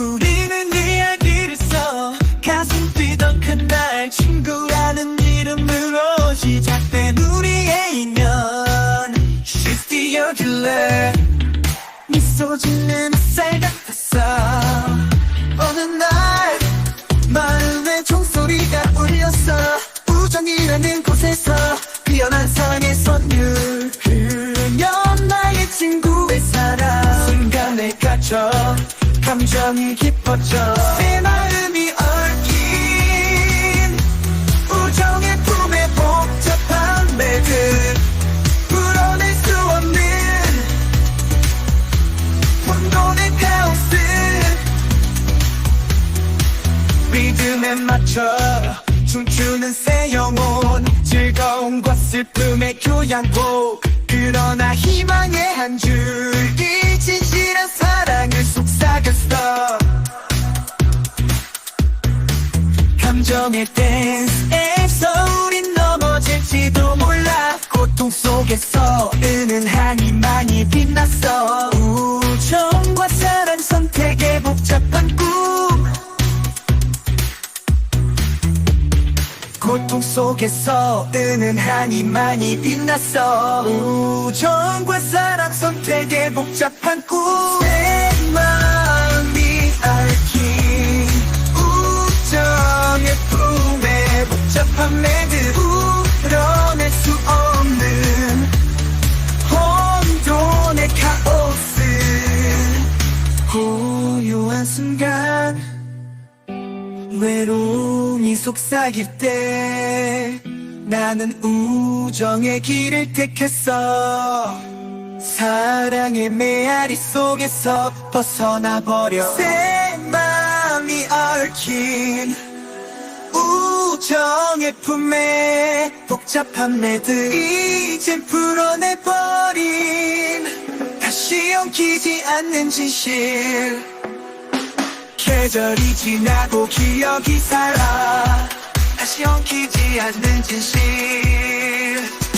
우리는 이야기를 써 가슴 뛰던 그날 친구라는 이름으로 시작된 우리의 인연 She's the killer. 미소 짓는 햇 감정이 깊어져. 내 마음이 얽힌 우정의 품에 복잡한 매듭 풀어낼 수 없는 혼돈의 카오스. 리듬에 맞춰 춤추는 새 영혼 즐거움과 슬픔의 교향곡. 그러나 희망의 한줄 감정의 댄스에서 우린 넘어질지도 몰라. 고통 속에서 은은한 희망이 빛났어. 우정과 사랑 선택의 복잡한 꿈. 고통 속에서 은은한 희망이 빛났어. 우정과 사랑 선택의 복잡한 꿈 고요한 순간 외로움이 속삭일 때 나는 우정의 길을 택했어. 사랑의 메아리 속에서 벗어나 버려. 새 마음이 얽힌 우정의 품에 복잡한 매듭 이젠 풀어내버린 엉키지 않는 진실. 계절이 지나고 기억이 살아 다시 엉키지 않는 진실.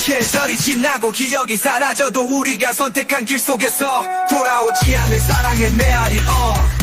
계절이 지나고 기억이 사라져도 우리가 선택한 길 속에서 돌아오지 않을 사랑의 메아리 어